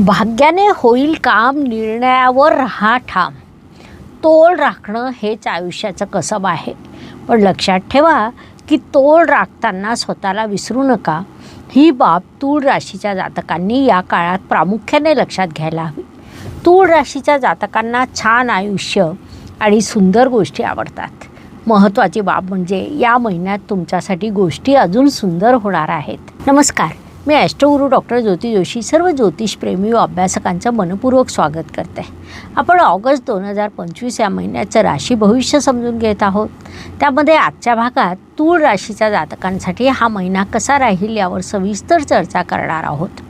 भाग्याने होईल काम निर्णयावर राहा ठाम. तोल राखणं हेच आयुष्याचं कसब आहे. पण लक्षात ठेवा की तोल राखताना स्वतःला विसरू नका. ही बाब तूळ राशीच्या जातकांनी या काळात प्रामुख्याने लक्षात घ्यायला हवी. तूळ राशीच्या जातकांना छान आयुष्य आणि सुंदर गोष्टी आवडतात. महत्त्वाची बाब म्हणजे या महिन्यात तुमच्यासाठी गोष्टी अजून सुंदर होणार आहेत. नमस्कार. मी ॲस्ट्रोगुरू डॉक्टर ज्योती जोशी सर्व ज्योतिषप्रेमी व अभ्यासकांचं मनपूर्वक स्वागत करते. आपण ऑगस्ट दोन हजार पंचवीस या महिन्याचं राशी भविष्य समजून घेत आहोत. त्यामध्ये आजच्या भागात तूळ राशीच्या जातकांसाठी हा महिना कसा राहील यावर सविस्तर चर्चा करणार आहोत.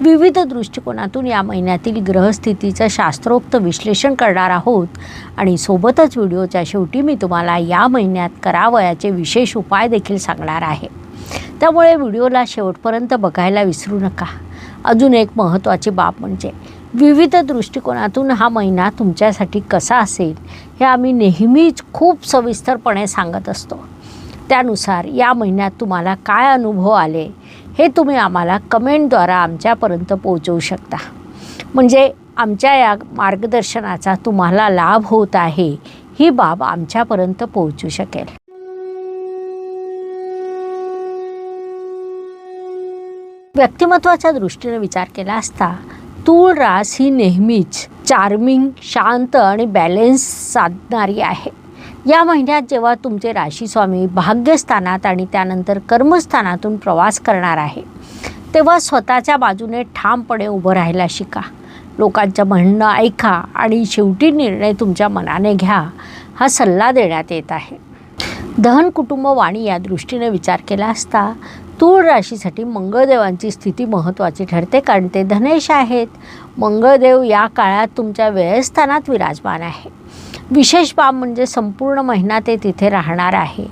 विविध दृष्टिकोनातून या महिन्यातील ग्रहस्थितीचं शास्त्रोक्त विश्लेषण करणार आहोत आणि सोबतच व्हिडिओच्या शेवटी मी तुम्हाला या महिन्यात करावयाचे विशेष उपाय देखील सांगणार आहे. त्यामुळे व्हिडिओला शेवटपर्यंत बघायला विसरू नका. अजून एक महत्त्वाची बाब म्हणजे विविध दृष्टिकोनातून हा महिना तुमच्यासाठी कसा असेल हे आम्ही नेहमीच खूप सविस्तरपणे सांगत असतो. त्यानुसार या महिन्यात तुम्हाला काय अनुभव आले हे तुम्ही आम्हाला कमेंटद्वारा आमच्यापर्यंत पोहोचवू शकता. म्हणजे आमच्या या मार्गदर्शनाचा तुम्हाला लाभ होत आहे ही बाब आमच्यापर्यंत पोहोचू शकेल. व्यक्तिमत्वाच्या दृष्टीने विचार केला असता तूळ रास ही नेहमीच चार्मिंग शांत आणि बॅलेन्स साधणारी आहे. या महिन्यात जेव्हा तुमचे राशीस्वामी भाग्यस्थानात आणि त्यानंतर कर्मस्थानातून प्रवास करणार आहे तेव्हा स्वतःच्या बाजूने ठामपणे उभं राहायला शिका. लोकांचं म्हणणं ऐका आणि शेवटी निर्णय तुमच्या मनाने घ्या हा सल्ला देण्यात येत आहे. दहन कुटुंब वाणी या दृष्टीने विचार केला असता तूळ राशीसाठी मंगळदेवांची स्थिती महत्त्वाची ठरते कारण ते धनेश आहेत. मंगळदेव या काळात तुमच्या व्ययस्थानात विराजमान आहे. विशेष बाब म्हणजे संपूर्ण महिना ते तिथे राहणार आहे.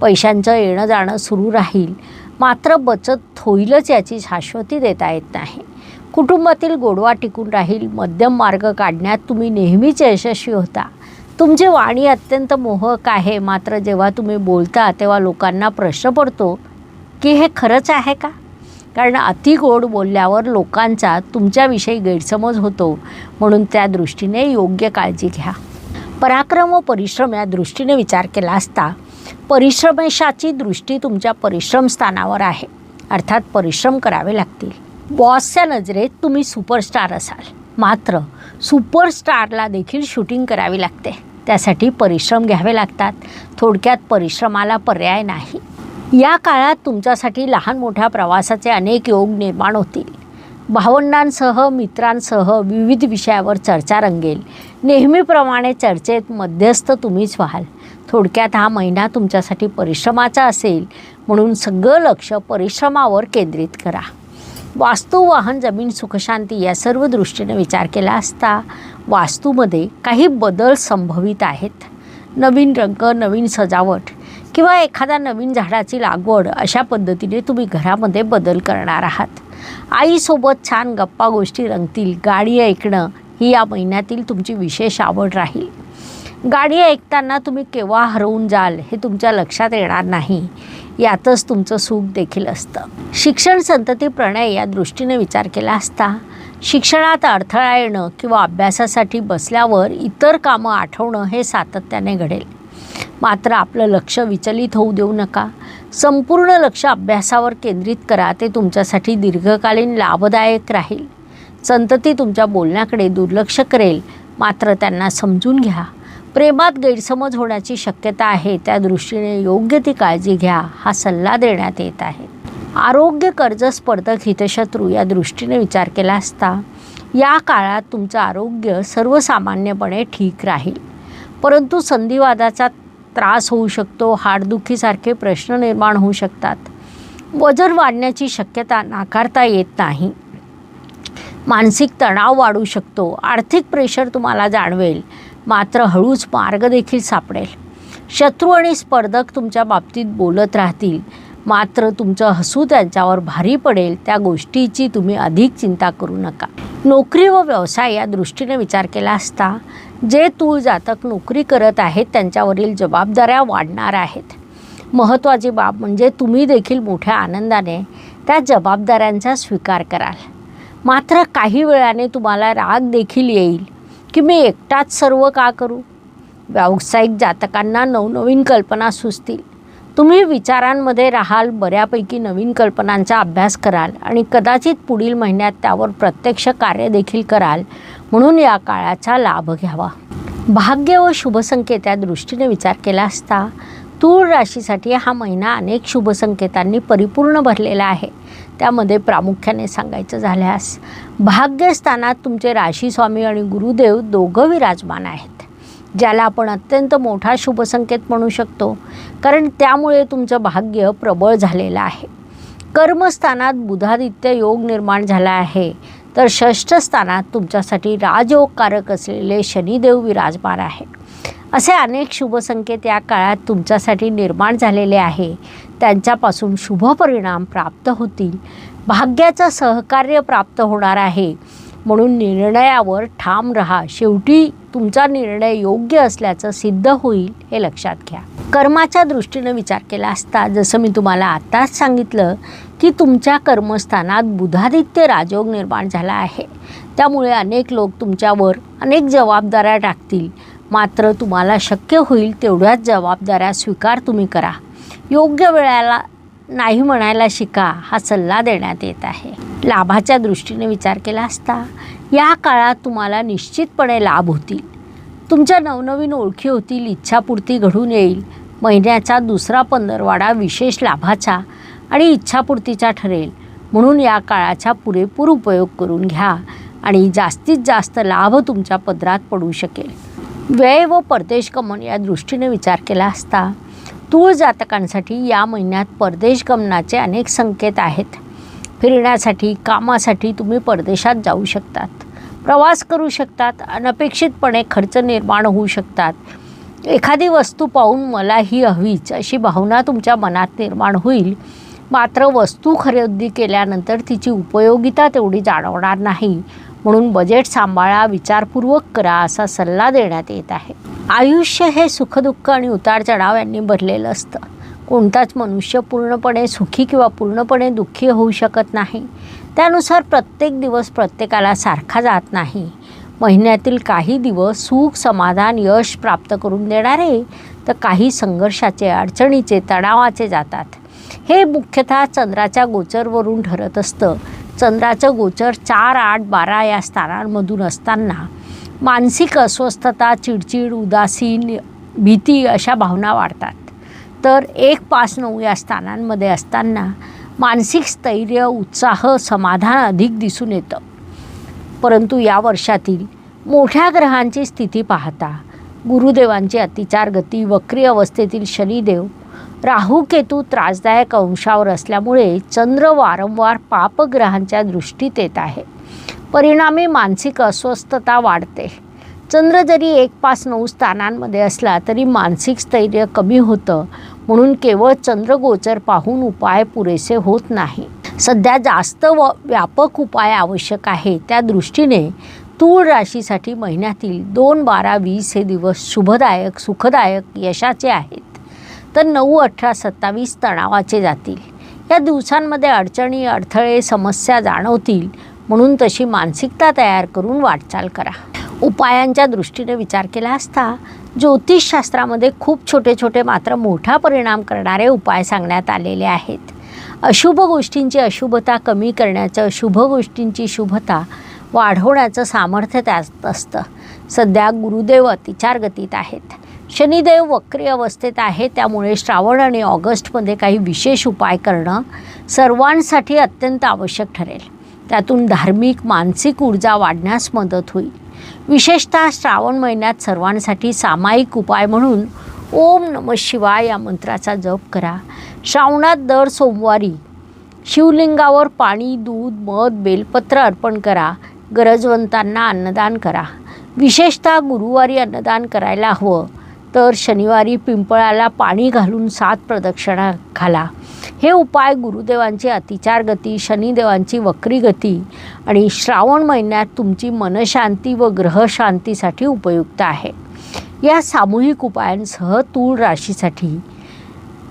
पैशांचं येणं जाणं सुरू राहील. मात्र बचत होईलच याची शाश्वती देता येत नाही. कुटुंबातील गोडवा टिकून राहील. मध्यम मार्ग काढण्यात तुम्ही नेहमीच यशस्वी होता. तुमची वाणी अत्यंत मोहक आहे. मात्र जेव्हा तुम्ही बोलता तेव्हा लोकांना प्रश्न पडतो की हे खरंच आहे का? कारण अति गोड बोलल्यावर लोकांचा तुमच्याविषयी गैरसमज होतो म्हणून त्या दृष्टीने योग्य काळजी घ्या. पराक्रम व परिश्रम या दृष्टीने विचार केला असता परिश्रमेशाची दृष्टी तुमच्या परिश्रम स्थानावर आहे. अर्थात परिश्रम करावे लागतील. बॉसच्या नजरेत तुम्ही सुपरस्टार असाल. मात्र सुपरस्टारला देखील शूटिंग करावी लागते. त्यासाठी परिश्रम घ्यावे लागतात. थोडक्यात परिश्रमाला पर्याय नाही. या काळात तुमच्यासाठी लहान मोठ्या प्रवासाचे अनेक योग निर्माण होतील. भावंडांसह मित्रांसह विविध विषयावर चर्चा रंगेल. नेहमीप्रमाणे चर्चेत मध्यस्थ तुम्हीच व्हाल. थोडक्यात हा महिना तुमच्यासाठी परिश्रमाचा असेल म्हणून सगळं लक्ष परिश्रमावर केंद्रित करा. वास्तू वाहन जमीन सुखशांती या सर्व दृष्टीने विचार केला असता वास्तूमध्ये काही बदल संभवित आहेत. नवीन रंग नवीन सजावट किंवा एखाद्या नवीन झाडाची लागवड अशा पद्धतीने तुम्ही घरामध्ये बदल करणार आहात. आईसोबत छान गप्पा गोष्टी रंगतील गाडी ऐकणं ही या महिन्यातील तुमची विशेष आवड राहील. गाडी ऐकताना तुम्ही केव्हा हरवून जाल हे तुमच्या लक्षात येणार नाही. यातच तुमचं सुख देखील असतं. शिक्षण संतती प्रणय या दृष्टीने विचार केला असता शिक्षणात अडथळा येणं किंवा अभ्यासासाठी बसल्यावर इतर कामं आठवणं हे सातत्याने घडेल. मात्र आपलं लक्ष विचलित होऊ देऊ नका. संपूर्ण लक्ष अभ्यासावर केंद्रित करा. ते तुमच्यासाठी दीर्घकालीन लाभदायक राहील. संतती तुमच्या बोलण्याकडे दुर्लक्ष करेल. मात्र त्यांना समजून घ्या. प्रेमात गैरसमज होण्याची शक्यता आहे. त्या दृष्टीने योग्य ती काळजी घ्या हा सल्ला देण्यात येत आहे. आरोग्य कर्ज स्पर्धक हितशत्रू या दृष्टीने विचार केला असता या काळात तुमचं आरोग्य सर्वसामान्यपणे ठीक राहील. परंतु संधिवादाचा त्रास होऊ शकतो हाडदुखीसारखे प्रश्न निर्माण होऊ शकतात. वजन वाढण्याची शक्यता नाकारता येत नाही. मानसिक तणाव वाढू शकतो. आर्थिक प्रेशर तुम्हाला जाणवेल. मात्र हळूच मार्ग देखील सापडेल. शत्रू आणि स्पर्धक तुमच्या बाबतीत बोलत राहतील. मात्र तुमचं हसू त्यांच्यावर भारी पडेल. त्या गोष्टीची तुम्ही अधिक चिंता करू नका. नोकरी व व्यवसाय या दृष्टीने विचार केला असता जे तूळ जातक नोकरी करत आहेत त्यांच्यावरील जबाबदाऱ्या वाढणार आहेत. महत्त्वाची बाब म्हणजे तुम्ही देखील मोठ्या आनंदाने त्या जबाबदाऱ्यांचा स्वीकार कराल. मात्र काही वेळाने तुम्हाला राग देखील येईल की मी एकटाच सर्व का करू? व्यावसायिक जातकांना नवनवीन कल्पना सुचतील. तुम्ही विचारांमध्ये राहाल बऱ्यापैकी नवीन कल्पनांचा अभ्यास कराल आणि कदाचित पुढील महिन्यात त्यावर प्रत्यक्ष कार्य देखील कराल. म्हणून या काळाचा लाभ घ्यावा. भाग्य व शुभसंकेत या दृष्टीने विचार केला असता तूळ राशीसाठी हा महिना अनेक शुभसंकेतांनी परिपूर्ण भरलेला आहे. त्यामध्ये प्रामुख्याने सांगायचं झाल्यास भाग्यस्थानात तुमचे राशीस्वामी आणि गुरुदेव दोघं विराजमान आहेत. ज्याला आपण अत्यंत मोठा शुभसंकेत म्हणू शकतो. कारण त्यामुळे तुमचं भाग्य प्रबळ झालेलं आहे. कर्मस्थानात बुधादित्य योग निर्माण झाला आहे. तर षष्ठस्थानात तुमच्यासाठी राजयोगकारक असलेले शनिदेव विराजमान आहे. असे अनेक शुभसंकेत या काळात तुमच्यासाठी निर्माण झालेले आहे. त्यांच्यापासून शुभ परिणाम प्राप्त होतील. भाग्याचं सहकार्य प्राप्त होणार आहे. म्हणून निर्णयावर ठाम रहा. शेवटी तुमचा निर्णय योग्य असल्याचं सिद्ध होईल हे लक्षात घ्या. कर्माच्या दृष्टीनं विचार केला असता जसं मी तुम्हाला आत्ताच सांगितलं की तुमच्या कर्मस्थानात बुधादित्य राजयोग निर्माण झाला आहे. त्यामुळे अनेक लोक तुमच्यावर अनेक जबाबदाऱ्या टाकतील. मात्र तुम्हाला शक्य होईल तेवढ्याच जबाबदाऱ्या स्वीकार तुम्ही करा. योग्य वेळेला नाही म्हणायला शिका हा सल्ला देण्यात येत आहे. लाभाच्या दृष्टीने विचार केला असता या काळात तुम्हाला निश्चितपणे लाभ होतील. तुमच्या नवनवीन ओळखी होतील इच्छापूर्ती घडून येईल. महिन्याचा दुसरा पंधरवाडा विशेष लाभाचा आणि इच्छापूर्तीचा ठरेल. म्हणून या काळाचा पुरेपूर उपयोग करून घ्या आणि जास्तीत जास्त लाभ तुमच्या पदरात पडू शकेल. व्यय व परदेश गमन या दृष्टीने विचार केला असता तूळ जातकांसाठी या महिन्यात परदेश गमनाचे अनेक संकेत आहेत. फिरण्यासाठी कामासाठी तुम्ही परदेशात जाऊ शकतात. प्रवास करू शकतात. अनपेक्षितपणे खर्च निर्माण होऊ शकतात. एखादी वस्तू पाहून मला ही हवीच अशी भावना तुमच्या मनात निर्माण होईल. मात्र वस्तू खरेदी केल्यानंतर तिची उपयोगिता तेवढी जाणवणार नाही. म्हणून बजेट सांभाळा विचारपूर्वक करा असा सल्ला देण्यात येत आहे. आयुष्य हे सुखदुःख आणि उतार चढाव यांनी भरलेलं असतं. कोणताच मनुष्य पूर्णपणे सुखी किंवा पूर्णपणे दुःखी होऊ शकत नाही. त्यानुसार प्रत्येक दिवस प्रत्येकाला सारखा जात नाही. महिन्यातील काही दिवस सुख समाधान यश प्राप्त करून देणारे तर काही संघर्षाचे अडचणीचे तणावाचे जातात. हे मुख्यतः चंद्राच्या गोचरवरून ठरत असतं. चंद्राचं गोचर चार आठ बारा या स्थानांमधून असताना मानसिक अस्वस्थता चिडचिड उदासीन भीती अशा भावना वाढतात. तर एक पाच नऊ या स्थानांमध्ये असताना मानसिक स्थैर्य उत्साह समाधान अधिक दिसून येतं. परंतु या वर्षातील मोठ्या ग्रहांची स्थिती पाहता गुरुदेवांची अतिचार गती वक्री अवस्थेतील शनिदेव राहू केतू त्रासदायक अंशावर असल्यामुळे चंद्र वारंवार पापग्रहांच्या दृष्टीत येत आहे. परिणामी मानसिक अस्वस्थता वाढते. चंद्र जरी एक पाच नऊ स्थानांमध्ये असला तरी मानसिक स्थैर्य कमी होतं म्हणून केवळ चंद्रगोचर पाहून उपाय पुरेसे होत नाही. सध्या जास्त व व्यापक उपाय आवश्यक आहे त्या दृष्टीने तूळ राशीसाठी महिन्यातील दोन बारा वीस हे दिवस शुभदायक सुखदायक यशाचे आहेत. तर नऊ अठरा सत्तावीस तणावाचे जातील. या दिवसांमध्ये अडचणी अडथळे समस्या जाणवतील. म्हणून तशी मानसिकता तयार करून वाटचाल करा. उपायांच्या दृष्टीने विचार केला असता ज्योतिषशास्त्रामध्ये खूप छोटे छोटे मात्र मोठा परिणाम करणारे उपाय सांगण्यात आलेले आहेत. अशुभ गोष्टींची अशुभता कमी करण्याचं शुभ गोष्टींची शुभता वाढवण्याचं सामर्थ्य त्यात असतं. सध्या गुरुदेव अतिचार गतीत आहेत. शनिदेव वक्री अवस्थेत आहे त्यामुळे श्रावण आणि ऑगस्टमध्ये काही विशेष उपाय करणं सर्वांसाठी अत्यंत आवश्यक ठरेल. त्यातून धार्मिक मानसिक ऊर्जा वाढण्यास मदत होईल. विशेषतः श्रावण महिन्यात सर्वांसाठी सामायिक उपाय म्हणून ओम नम शिवाय या मंत्राचा जप करा. श्रावणात दर सोमवारी शिवलिंगावर पाणी दूध मध बेलपत्र अर्पण करा. गरजवंतांना अन्नदान करा. विशेषतः गुरुवारी अन्नदान करायला हवं. तर शनिवारी पिंपळाला पाणी घालून सात प्रदक्षिणा घाला. हे उपाय गुरुदेवांची अतिचार गती शनिदेवांची वक्री गती आणि श्रावण महिन्यात तुमची मनशांती व ग्रहशांतीसाठी उपयुक्त आहे. या सामूहिक उपायांसह तूळ राशीसाठी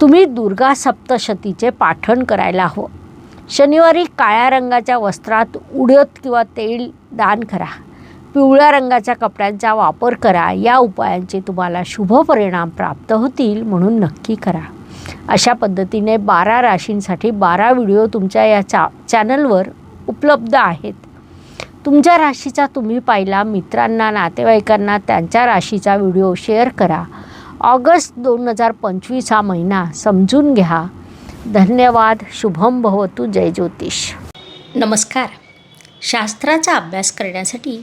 तुम्ही दुर्गा सप्तशतीचे पाठण करायला हवं. शनिवारी काळ्या रंगाच्या वस्त्रात उडत किंवा तेल दान करा. पिवळ्या रंगाच्या कपड्यांचा वापर करा. या उपायांचे तुम्हाला शुभ परिणाम प्राप्त होतील म्हणून नक्की करा. अशा पद्धतीने बारा राशींसाठी बारा व्हिडिओ तुमच्या या चा चॅनलवर उपलब्ध आहेत. तुमच्या राशीचा तुम्ही पाहिला मित्रांना नातेवाईकांना त्यांच्या राशीचा व्हिडिओ शेअर करा. ऑगस्ट दोन हजार पंचवीस हा महिना समजून घ्या. धन्यवाद. शुभम भवतु. जय ज्योतिष. नमस्कार. शास्त्राचा अभ्यास करण्यासाठी